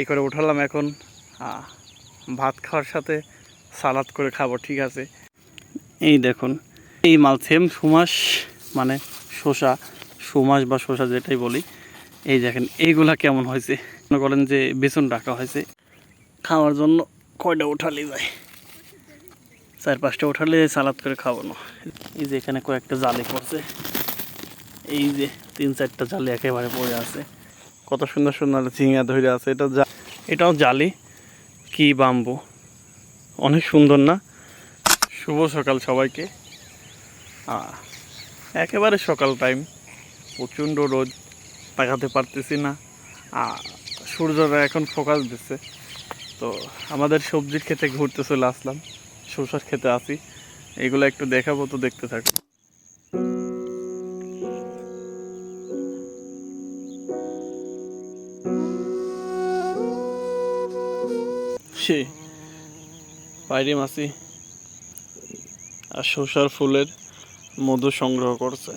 এই করে উঠালাম এখন। ভাত খাওয়ার সাথে সালাদ করে খাব, ঠিক আছে? এই দেখুন, এই মাল সেম সুমাস মানে শসা, সুমাস বা শসা যেটাই বলি। এই দেখেন, এইগুলা কেমন হয়েছে? মনে করেন যে বেসন রাখা হয়েছে। খাওয়ার জন্য কয়টা উঠালে যায় চার পাঁচটা উঠালে সালাদ করে খাব না এই যে এখানে কয়েকটা জালি পড়ছে। এই যে তিন চারটা জালে একেবারে পড়ে আছে। কত সুন্দর সুন্দর ঝিঙা ধরে আছে, এটা এটাও জালি, কি বাম্বু। অনেক সুন্দর না? শুভ সকাল সবাইকে। একেবারে সকাল টাইম। প্রচণ্ড রোদ, তাকাতে পারতেছি না। সূর্যটা এখন ফোকাস দিচ্ছে। তো আমাদের সবজির খেতে ঘুরতে চলে আসলাম শসার খেতে আসি এগুলো একটু দেখাবো, তো দেখতে থাকো। সে বাইরে মাসি আর শসার ফুলের মধু সংগ্রহ করছে।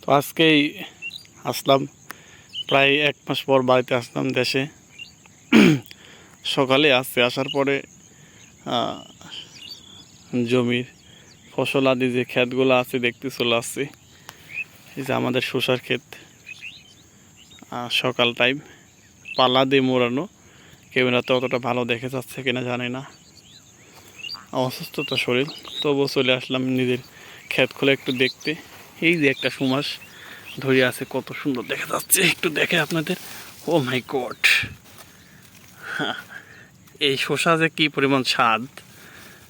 তো আজকেই আসলাম। প্রায় এক মাস পর বাড়িতে আসলাম দেশে। সকালে আসছে, আসার পরে জমির ফসল আদি যে ক্ষেতগুলো আছে দেখতে চলে আসছি। এই যে আমাদের শসার ক্ষেত। সকাল টাইম পালা দিয়ে মোড়ানো। ক্যামেরাতে অতটা ভালো দেখে যাচ্ছে কিনা জানি না। অসুস্থতা শরীর, তবুও চলে আসলাম নিজের ক্ষেত খুলে একটু দেখতে। এই যে একটা সুমাস ধরে আছে, কত সুন্দর দেখা যাচ্ছে। একটু দেখে আপনাদের। ও মাই গড এই শসা যে কী পরিমাণ স্বাদ,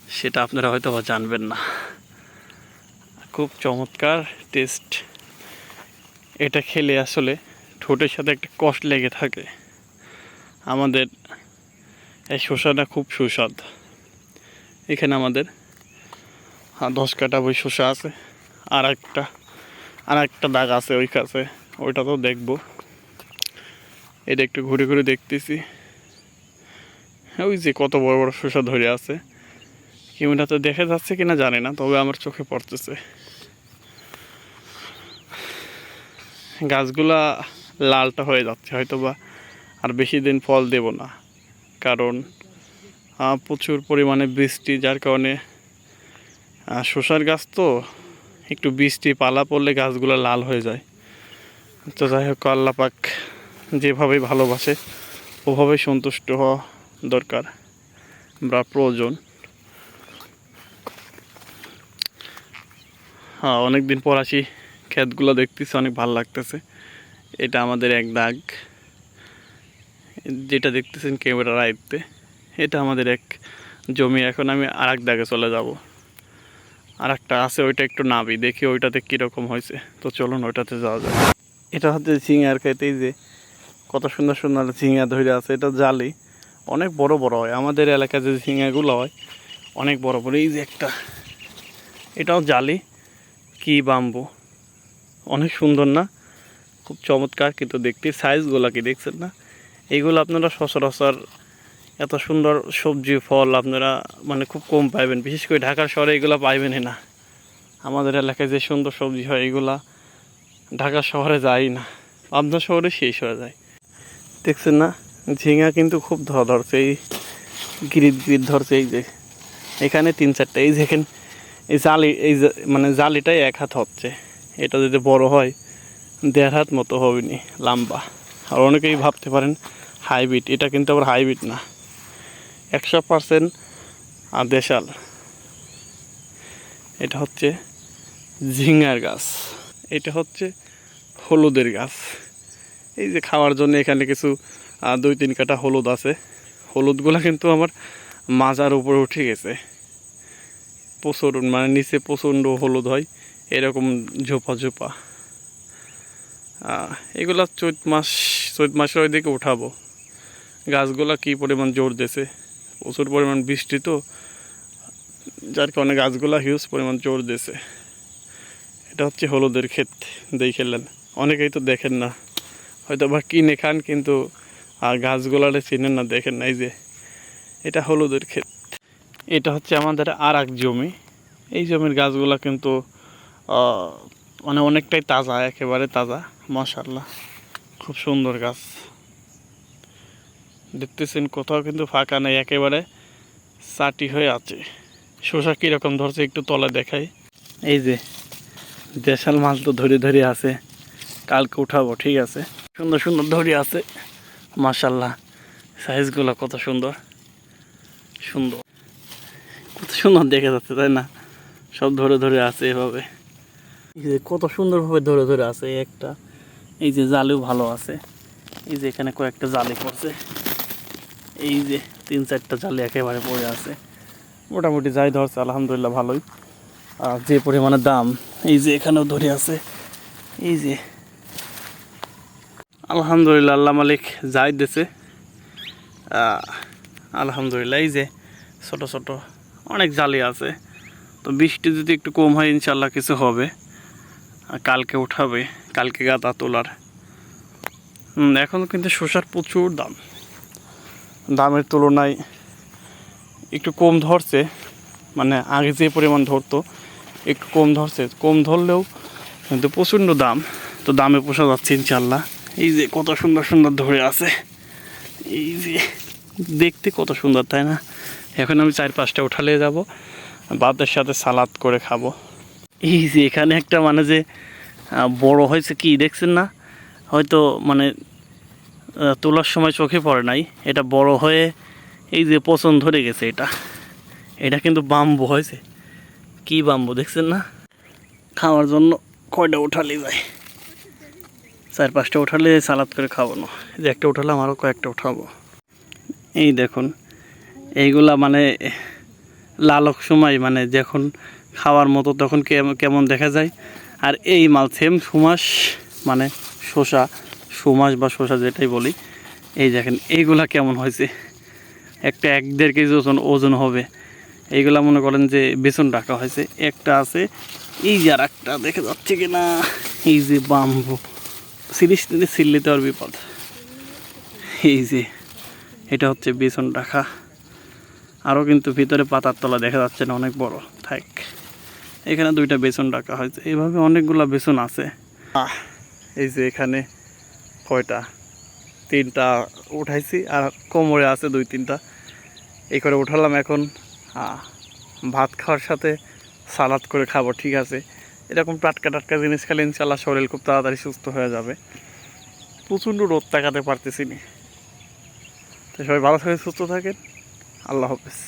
সেটা আপনারা হয়তো জানবেন না। খুব চমৎকার টেস্ট এটা খেলে আসলে ঠোঁটের সাথে একটা কষ্ট লেগে থাকে। আমাদের এই শসাটা খুব সুস্বাদ। এখানে আমাদের হ্যাঁ, দশ কাটা বই শসা আছে। আর একটা আর একটা দাগ আছে ওই কাছে ওইটা তো দেখব। এটা একটু ঘুরে ঘুরে দেখতেছি। ওই যে কত বড় বড় শসা ধরে আছে। কেমনটা তো দেখা যাচ্ছে কিনা জানি না তবে আমার চোখে পড়তেছে। গাছগুলা লালটা হয়ে যাচ্ছে হয়তো বা আর বেশি দিন ফল দেব না। কারণ প্রচুর পরিমাণে বৃষ্টি, যার কারণে শসার গাছ তো একটু বৃষ্টি পালা পড়লে গাছগুলো লাল হয়ে যায়। তো যাই হোক, আল্লাপাক যেভাবে ভালোবাসে ওভাবে সন্তুষ্ট হওয়া দরকার বা প্রয়োজন। হ্যাঁ অনেক দিন পর আসি, ক্ষেতগুলো দেখতেছি, অনেক ভালো লাগতেছে। এটা আমাদের এক দাগ। যেটা দেখতেছেন ক্যামেরা রাইতে এটা আমাদের এক জমি। এখন আমি আর এক দাগে চলে যাব। আর একটা আছে, ওইটা একটু নাবি। দেখি ওইটাতে কীরকম হয়েছে। তো চলুন ওইটাতে যাওয়া যায় এটা হচ্ছে ঝিঙার খেতেই যে কত সুন্দর সুন্দর ঝিঙা ধরে আছে। এটা জালি। অনেক বড় বড় হয়। আমাদের এলাকায় যে ঝিঙাগুলো হয়, অনেক বড় বড়। এই যে একটা, এটাও জালি। কি বাম্বু। অনেক সুন্দর না? খুব চমৎকার কিন্তু দেখতে সাইজগুলো কি দেখছেন না? এইগুলো আপনারা সচরাচর এত সুন্দর সবজি, ফল আপনারা মানে খুব কম পাইবেন। বিশেষ করে ঢাকার শহরে এগুলো পাইবেনই না। আমাদের এলাকায় যে সুন্দর সবজি হয়, এগুলা ঢাকা শহরে যায় না। পাবনা শহরে শেষ হয়ে যায়। দেখছেন না? ঝিঙা কিন্তু খুব ধর ধরছে। এই গিরিদ গিরিদ ধরছে এই যে। এখানে তিন চারটা, এই দেখেন এই জালি, এই মানে জালিটাই এক হাত হচ্ছে। এটা যদি বড় হয় দেড় হাত মতো হবে নি লম্বা। আর অনেকেই ভাবতে পারেন হাইব্রিড, এটা কিন্তু আবার হাইব্রিড না। একশো পারসেন্ট আর দেশাল। এটা হচ্ছে ঝিঙ্গার গাছ। এটা হচ্ছে হলুদের গাছ। এই যে খাওয়ার জন্য এখানে কিছু দুই তিন কাটা হলুদ আছে। হলুদগুলো কিন্তু আমার মাজার উপরে উঠে গেছে। প্রচুর মানে নিচে প্রচণ্ড হলুদ হয়। এরকম ঝোপা ঝোপা। এগুলা চৈত মাস, চৈত মাসের ওই দিকে উঠাবো। গাছগুলা কী পরিমাণ জোর দিয়েছে প্রচুর পরিমাণ বৃষ্টি তো, যার কারণে গাছগুলা হিউজ পরিমাণ জোর দিয়েছে এটা হচ্ছে হলুদের ক্ষেত দেখেলেন অনেকেই তো দেখেন না। হয়তো বা কিনে খান, কিন্তু, আর গাছগুলারে চিনেন না, দেখেন না, এই যে, এটা হলুদের ক্ষেত। এটা হচ্ছে আমাদের আর এক জমি। এই জমির গাছগুলা কিন্তু মানে অনেকটাই তাজা, একেবারে তাজা। মাশাল্লাহ খুব সুন্দর গাছ। দেখতেছেন, কোথাও কিন্তু ফাঁকা নেই, একেবারে চাটি হয়ে আছে। শসা কীরকম ধরছে একটু তলে দেখাই। এই যে, দেশাল মাছ তো ধরে ধরে আছে। কালকে উঠাবো, ঠিক আছে? সুন্দর সুন্দর ধরে আছে। মাশাল্লাহ সাইজগুলো কত সুন্দর। সুন্দর। কত সুন্দর দেখা যাচ্ছে, তাই না? সব ধরে ধরে আছে এভাবে। কত সুন্দরভাবে ধরে ধরে আছে একটা। এই যে জালেও ভালো আছে। এই যে এখানে কয়েকটা জালে পড়ছে। এই যে তিন চারটা জালে একেবারে পড়ে আছে। মোটামুটি যাই ধরছে, আলহামদুলিল্লাহ ভালোই। আর যে পরিমাণে দাম, এই যে এখানেও ধরে আছে। এই যে আলহামদুলিল্লাহ, আল্লাহ মালিক যাই দিছে। আলহামদুলিল্লাহ, এই যে ছোট ছোট অনেক জালি আছে। তো বৃষ্টি যদি একটু কম হয় ইনশাল্লাহ কিছু হবে। কালকে উঠাবে, কালকে গাদা তোলার। এখন কিন্তু শসার প্রচুর দাম। দামের তুলনায় একটু কম ধরছে মানে আগে যে পরিমাণ ধরতো, একটু কম ধরছে। কম ধরলেও কিন্তু প্রচণ্ড দাম। তো দামে পোষা যাচ্ছে ইনশাল্লাহ এই যে কত সুন্দর সুন্দর ধরে আছে। এই যে দেখতে কত সুন্দর, তাই না? এখন আমি চার পাঁচটা উঠালে যাব ভাতের সাথে সালাদ করে খাব। এই যে এখানে একটা মানে যে বড় হয়েছে কি দেখছেন না? হয়তো মানে তোলার সময় চোখে পড়ে নাই। এটা বড় হয়ে এই যে পচন ধরে গেছে এটা। এটা কিন্তু বাম্বু হয়েছে। কি বাম্বু দেখছেন না? খাওয়ার জন্য কয়টা উঠালে যায়? চার পাঁচটা উঠালে সালাদ করে খাব না এই যে একটা উঠালাম আরও কয়েকটা উঠাবো। এই দেখুন, এইগুলা মানে লালক সময় মানে যখন খাওয়ার মতো তখন কেম- কেমন দেখা যায়। আর এই মাল সেম সুমাস মানে শসা, সুমাস বা শসা যেটাই বলি। এই দেখেন, এইগুলা কেমন হয়েছে? একটা এক দেড় কেজি ওজন ওজন হবে। এইগুলা মনে করেন যে বেসন রাখা হয়েছে। একটা আছে, এই যে আর একটা দেখে যাচ্ছে কি না এই যে বাম্বু। সিরিজ নিলে সিল্লিতে আর বিপদ। এই যে, এটা হচ্ছে বেসন রাখা। আরও কিন্তু ভিতরে পাতার তলা দেখা যাচ্ছে না, অনেক বড়। থাক। এখানে দুইটা বেসন রাখা হয়েছে। এইভাবে অনেকগুলা বেসন আছে। এই যে এখানে কয়টা? তিনটা উঠাইছি আর কোমরে আছে দুই তিনটা। এই করে উঠালাম এখন ভাত খাওয়ার সাথে সালাদ করে খাব, ঠিক আছে। এরকম টাটকা টাটকা জিনিস খেলে ইনশাল্লাহ শরীর খুব তাড়াতাড়ি সুস্থ হয়ে যাবে। প্রচণ্ড রোদ তাকাতে পারতেছি না। তো সবাই ভালো থাকে সুস্থ থাকেন। আল্লাহ হাফেজ।